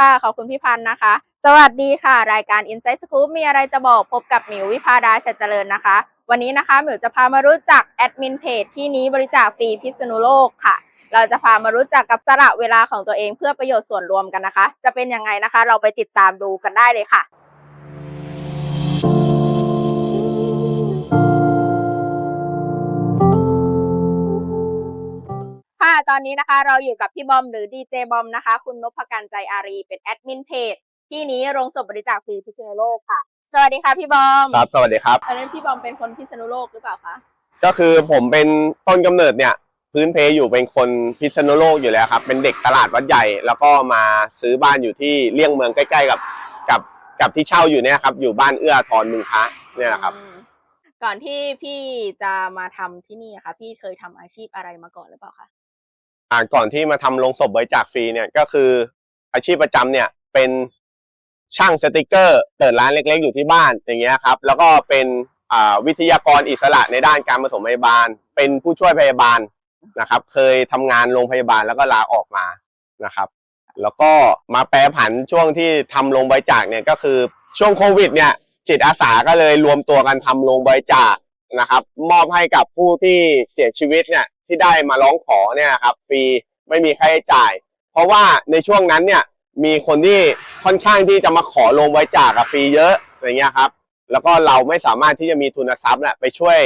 ค่ะขอบคุณพี่พันธ์นะคะ สวัสดีค่ะ รายการ Insight Scoop มีอะไรจะบอกพบกับหมิววิพาดาชัดเจริญนะคะ วันนี้นะคะหมิวจะพามารู้จักแอดมินเพจที่นี้บริจาคฟรีพิษณุโลกค่ะ เราจะพามารู้จักกับสระเวลาของตัวเองเพื่อประโยชน์ส่วนรวมกันนะคะ จะเป็นยังไงนะคะ เราไปติดตามดูกันได้เลยค่ะ ตอนนี้นะคะ เราอยู่กับพี่บอมหรือดีเจบอมนะคะ คุณนพกันใจอารีเป็นแอดมินเพจที่นี้โรงศพบริจาคฟรีพิษณุโลกค่ะ สวัสดีค่ะพี่บอมครับสวัสดีครับตอนนั้นพี่บอมเป็นคนพิษณุโลกหรือเปล่าคะก็คือผมเป็นต้นกำเนิดเนี่ย พื้นเพอยู่เป็นคนพิษณุโลกอยู่แล้วครับ เป็นเด็กตลาดวัดใหญ่ แล้วก็มาซื้อบ้านอยู่ที่เลี่ยงเมืองใกล้ๆ กับกับกับที่เช่าอยู่เนี่ยครับ อยู่บ้านเอื้อทรมึงพระเนี่ยนะครับอืมก่อนที่พี่จะมาทำที่นี่อะค่ะ พี่เคยทำอาชีพอะไรมาก่อนหรือเปล่าคะ อ่าก่อนที่มาทำโรงศพบริจาคฟรีเนี่ยก็คืออาชีพประจำเนี่ยเป็นช่างสติกเกอร์เปิดร้านเล็ก ๆ อยู่ที่บ้านอย่างเงี้ยครับ แล้วก็เป็นอ่าวิทยากรอิสระในด้านการปฐมพยาบาล เป็นผู้ช่วยพยาบาลนะครับ เคยทำงานโรงพยาบาลแล้วก็ลาออกมานะครับ แล้วก็มาแปรผันช่วงที่ทำโรงบริจาคเนี่ยก็คือช่วงโควิดเนี่ยจิตอาสาก็เลยรวมตัวกันทำโรงบริจาค นะครับ มอบให้กับผู้ที่เสียชีวิตเนี่ยที่ได้มาร้องขอเนี่ยครับฟรีไม่มีค่าใช้จ่าย เพราะว่าในช่วงนั้นเนี่ยมีคนที่ค่อนข้างที่จะมาขอโรงบริจาคอะฟรีเยอะอะไรเงี้ยครับแล้วก็เราไม่สามารถที่จะมีทุนทรัพย์เนี่ยไปช่วย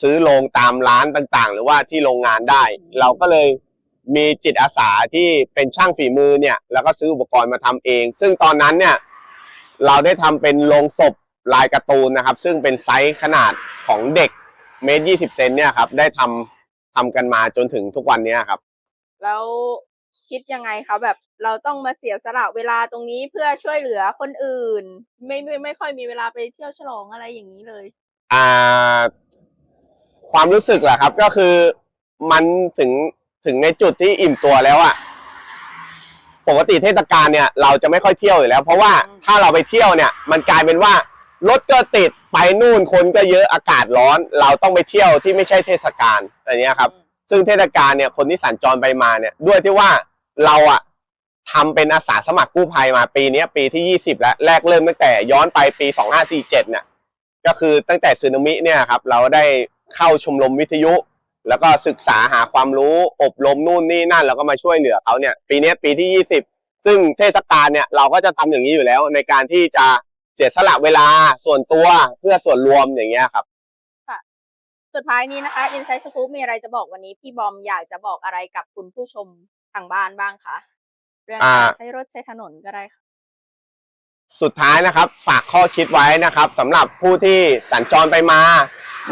ซื้อโรงตามร้านต่างๆ หรือว่าที่โรงงานได้ เราก็เลยมีจิตอาสาที่เป็นช่างฝีมือเนี่ยแล้วก็ซื้ออุปกรณ์มาทำเอง ซึ่งตอนนั้นเนี่ยเราได้ทำเป็นโรงศพ ลายการ์ตูนนะครับ ซึ่งเป็นไซส์ขนาดของเด็กเมตรยี่สิบเซนเนี่ยครับ ได้ทำทำกันมาจนถึงทุกวันเนี้ยครับ แล้วคิดยังไงคะแบบเราต้องมาเสียสละเวลาตรงนี้เพื่อช่วยเหลือคนอื่น ไม่ไม่ไม่ค่อยมีเวลาไปเที่ยวฉลองอะไรอย่างนี้เลย อ่าความรู้สึกแหละครับก็คือมันถึงถึงในจุดที่อิ่มตัวแล้วอะปกติเทศกาลเนี่ย เราจะไม่ค่อยเที่ยวอยู่แล้ว เพราะว่าอืม ถ้าเราไปเที่ยวเนี่ย มันกลายเป็นว่า รถก็ติดไปนู่นคนก็เยอะอากาศร้อน เราต้องไปเที่ยวที่ไม่ใช่เทศกาลอะไรเนี้ยครับ ซึ่งเทศกาลเนี่ยคนที่สัญจรไปมาเนี่ยด้วยที่ว่าเราอะทำเป็นอาสาสมัครกู้ภัยมาปีเนี้ยปีที่ 20 แล้วแรกเริ่มตั้งแต่ย้อนไปปี 2547เนี่ยก็คือตั้งแต่สึนามิเนี่ยครับเราได้เข้าชมรมวิทยุ แล้วก็ศึกษาหาความรู้อบรมนู่นนี่นั่นแล้วก็มาช่วยเหลือเขาเนี่ยปีเนี้ยปีที่ 20 ซึ่งเทศกาลเนี่ยเราก็จะทำอย่างนี้อยู่แล้วในการที่จะ เสียสละเวลาส่วนตัวเพื่อส่วนรวมอย่างเงี้ยครับ สุดท้ายนี้นะคะ Insight Scoop มีอะไรจะบอกวันนี้พี่บอมอยากจะบอกอะไรกับคุณผู้ชมทางบ้านบ้างคะเรื่องอ่าการใช้รถใช้ถนนก็ได้ค่ะสุดท้ายนะครับฝากข้อคิดไว้นะครับสำหรับผู้ที่สัญจรไปมา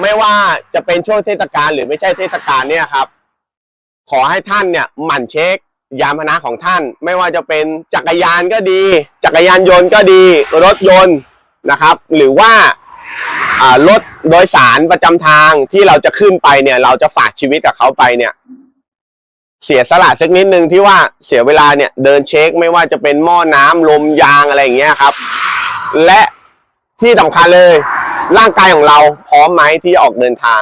ไม่ว่าจะเป็นช่วงเทศกาลหรือไม่ใช่เทศกาลเนี่ยครับ ขอให้ท่านเนี่ยหมั่นเช็ค ยานพาหนะของท่าน ไม่ว่าจะเป็นจักรยานก็ดี จักรยานยนต์ก็ดี รถยนต์นะครับ หรือว่ารถโดยสารประจำทางที่เราจะขึ้นไปเนี่ย เราจะฝากชีวิตกับเขาไปเนี่ย เสียสละสักนิดนึงที่ว่าเสียเวลาเนี่ย เดินเช็คไม่ว่าจะเป็นหม้อน้ำลมยางอะไรอย่างเงี้ยครับ และที่สำคัญเลยร่างกายของเราพร้อมไหมที่จะออกเดินทาง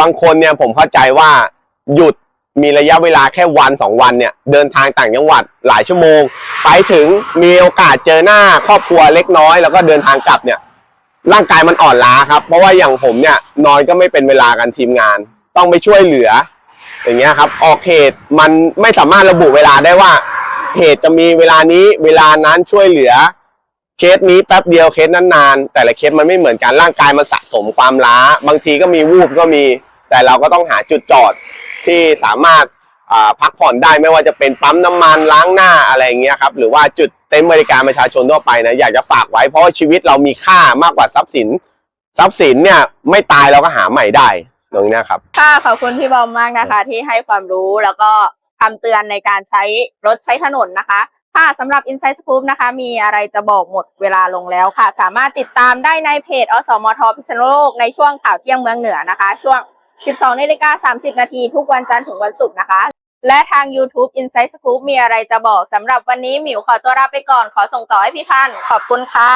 บางคนเนี่ยผมเข้าใจว่าหยุด มีระยะเวลาแค่วันสองวันเนี่ยเดินทางต่างจังหวัดหลายชั่วโมง ไปถึงมีโอกาสเจอหน้าครอบครัวเล็กน้อย แล้วก็เดินทางกลับเนี่ยร่างกายมันอ่อนล้าครับ เพราะว่าอย่างผมเนี่ยนอนก็ไม่เป็นเวลากันทีมงาน ต้องไปช่วยเหลือ อย่างเงี้ยครับออกเหตุมันไม่สามารถระบุเวลาได้ว่าเหตุจะมีเวลานี้เวลานั้นช่วยเหลือ เคสนี้แป๊บเดียวเคสนั้นนานแต่ละเคสมันไม่เหมือนกันร่างกายมันสะสมความล้า บางทีก็มีวูบก็มี แต่เราก็ต้องหาจุดจอด ที่สามารถอ่าพักผ่อนได้ไม่ว่าจะเป็นปั๊มน้ำมันล้างหน้าอะไรอย่างเงี้ยครับหรือว่าจุดเต็นท์บริการประชาชนทั่วไปนะอยากจะฝากไว้เพราะว่าชีวิตเรามีค่ามากกว่าทรัพย์สิน ทรัพย์สินเนี่ยไม่ตายเราก็หาใหม่ได้ตรงเนี้ยครับค่ะขอบคุณพี่บอมมากนะคะ ที่ให้ความรู้แล้วก็คำเตือนในการใช้รถใช้ถนนนะคะค่ะสำหรับ Insight Scoop นะคะ มีอะไรจะบอกหมดเวลาลงแล้วค่ะ สามารถติดตามได้ในเพจอสมทพิษณุโลกในช่วงข่าวเที่ยงเมืองเหนือนะคะ ช่วง 12นาฬิกา30 นาทีทุกวันจันทร์ถึงวันศุกร์นะคะ และทาง YouTube Insight Scoop มีอะไรจะบอกสำหรับวันนี้หมิวขอตัวลาไปก่อนขอส่งต่อให้พี่พันธ์ขอบคุณค่ะ